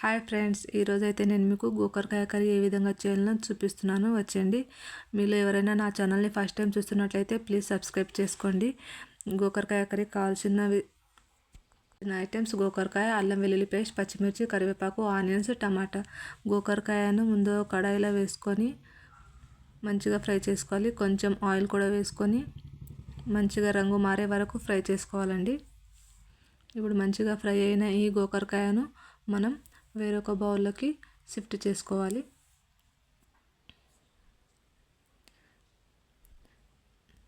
Hi friends ఈరోజు అయితే నేను మీకు గోకరకాయ కర్రీ ఏ విధంగా చేయాలో చూపిస్తున్నాను. వచ్చేయండి. మీలో ఎవరైనా నా ఛానల్ని ఫస్ట్ టైం చూస్తున్నట్లయితే ప్లీజ్ సబ్స్క్రైబ్ చేసుకోండి. గోకరకాయ కర్రీ కావాల్సిన ఐటమ్స్ గోకరకాయ అల్లం వెల్లుల్లి పేస్ట్ పచ్చిమిర్చి కరివేపాకు ఆనియన్స్ టమాటా. గోకరకాయను ముందు కడాయిలో వేసుకొని మంచిగా ఫ్రై చేసుకోవాలి. కొంచెం ఆయిల్ కూడా వేసుకొని మంచిగా రంగు మారే వరకు ఫ్రై చేసుకోవాలండి. ఇప్పుడు మంచిగా ఫ్రై అయిన ఈ గోకరకాయను మనం వేరొక బౌల్లోకి షిఫ్ట్ చేసుకోవాలి.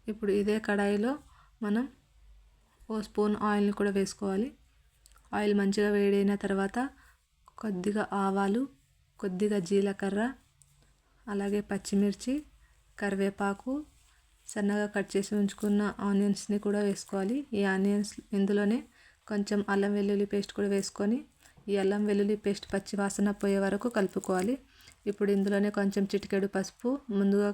ఇప్పుడు ఇదే కడాయిలో మనం ఓ స్పూన్ ఆయిల్ని కూడా వేసుకోవాలి. ఆయిల్ మంచిగా వేడైన తర్వాత కొద్దిగా ఆవాలు కొద్దిగా జీలకర్ర అలాగే పచ్చిమిర్చి కరివేపాకు సన్నగా కట్ చేసి ఉంచుకున్న ఆనియన్స్ని కూడా వేసుకోవాలి. ఈ ఆనియన్స్ ఇందులోనే కొంచెం అల్లం వెల్లుల్లి పేస్ట్ కూడా వేసుకొని ఈ అల్లం వెల్లుల్లి పేస్ట్ పచ్చి వాసన పోయే వరకు కలుపుకోవాలి. ఇప్పుడు ఇందులోనే కొంచెం చిటికెడు పసుపు ముందుగా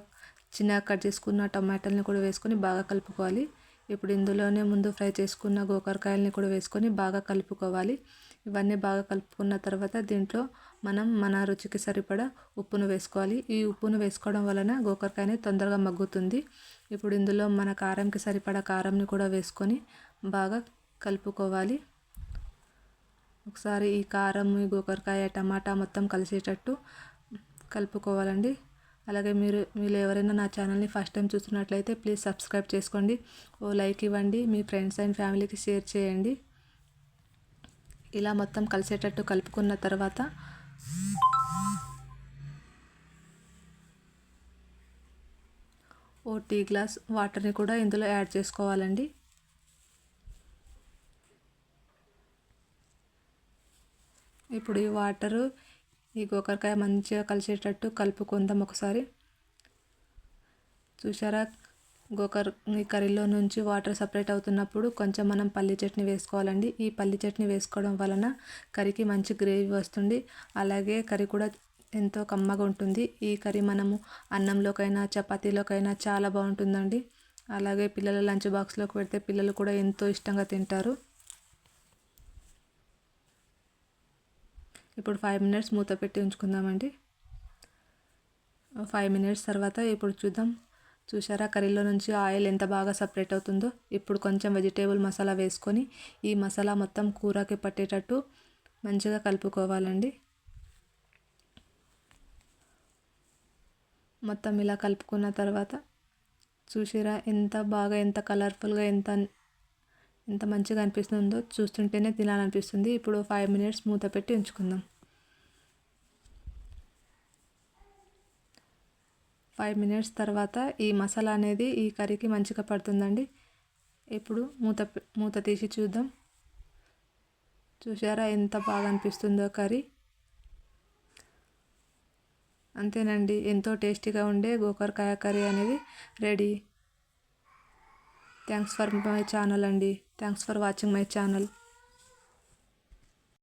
చిన్నగా కట్ చేసుకున్న టమాటాలని కూడా వేసుకొని బాగా కలుపుకోవాలి. ఇప్పుడు ఇందులోనే ముందు ఫ్రై చేసుకున్న గోకరకాయలని కూడా వేసుకొని బాగా కలుపుకోవాలి. ఇవన్నీ బాగా కలుపుకున్న తర్వాత దీంట్లో మనం మన రుచికి సరిపడా ఉప్పును వేసుకోవాలి. ఈ ఉప్పును వేసుకోవడం వలన గోకరకాయని తొందరగా మగ్గుతుంది. ఇప్పుడు ఇందులో మన కారంకి సరిపడా కారంని కూడా వేసుకొని బాగా కలుపుకోవాలి. ఒకసారి ఈ కారం ఈ గోకరకాయ టమాటా మొత్తం కలిసేటట్టు కలుపుకోవాలండి. అలాగే మీరు మీరు ఎవరైనా నా ఛానల్ని ఫస్ట్ టైం చూస్తున్నట్లయితే ప్లీజ్ సబ్స్క్రైబ్ చేసుకోండి. ఓ లైక్ ఇవ్వండి మీ ఫ్రెండ్స్ అండ్ ఫ్యామిలీకి షేర్ చేయండి. ఇలా మొత్తం కలిసేటట్టు కలుపుకున్న తర్వాత ఓ టీ గ్లాస్ వాటర్ని కూడా ఇందులో యాడ్ చేసుకోవాలండి. ఇప్పుడు ఈ వాటరు ఈ గోకరకాయ మంచిగా కలిసేటట్టు కలుపుకుందాం ఒకసారి. చూసారా గోకర్ ఈ కర్రీలో నుంచి వాటర్ సపరేట్ అవుతున్నప్పుడు కొంచెం మనం పల్లి చట్నీ వేసుకోవాలండి. ఈ పల్లి చట్నీ వేసుకోవడం వలన కర్రీకి మంచి గ్రేవీ వస్తుంది. అలాగే కర్రీ కూడా ఎంతో కమ్మగా ఉంటుంది. ఈ కర్రీ మనము అన్నంలోకైనా చపాతీలోకైనా చాలా బాగుంటుందండి. అలాగే పిల్లల లంచ్ బాక్స్లోకి పెడితే పిల్లలు కూడా ఎంతో ఇష్టంగా తింటారు. ఇప్పుడు ఫైవ్ మినిట్స్ మూత పెట్టి ఉంచుకుందామండి. ఫైవ్ మినిట్స్ తర్వాత ఇప్పుడు చూద్దాం. చూసారా కర్రీలో నుంచి ఆయిల్ ఎంత బాగా సపరేట్ అవుతుందో? ఇప్పుడు కొంచెం వెజిటేబుల్ మసాలా వేసుకొని ఈ మసాలా మొత్తం కూరకి పట్టేటట్టు మంచిగా కలుపుకోవాలండి. మొత్తం ఇలా కలుపుకున్న తర్వాత చూసిరా ఎంత బాగా ఎంత కలర్ఫుల్గా ఎంత ఎంత మంచిగా అనిపిస్తుందో చూస్తుంటేనే తినాలనిపిస్తుంది. ఇప్పుడు ఫైవ్ మినిట్స్ మూత పెట్టి ఉంచుకుందాం. ఫైవ్ మినిట్స్ తర్వాత ఈ మసాలా అనేది ఈ కర్రీకి మంచిగా పడుతుందండి. ఇప్పుడు మూత మూత తీసి చూద్దాం. చూసారా ఎంత బాగా అనిపిస్తుందో కర్రీ. అంతేనండి ఎంతో టేస్టీగా ఉండే గోకరకాయ కర్రీ అనేది ready. Thanks for my channel అండి. Thanks for watching my channel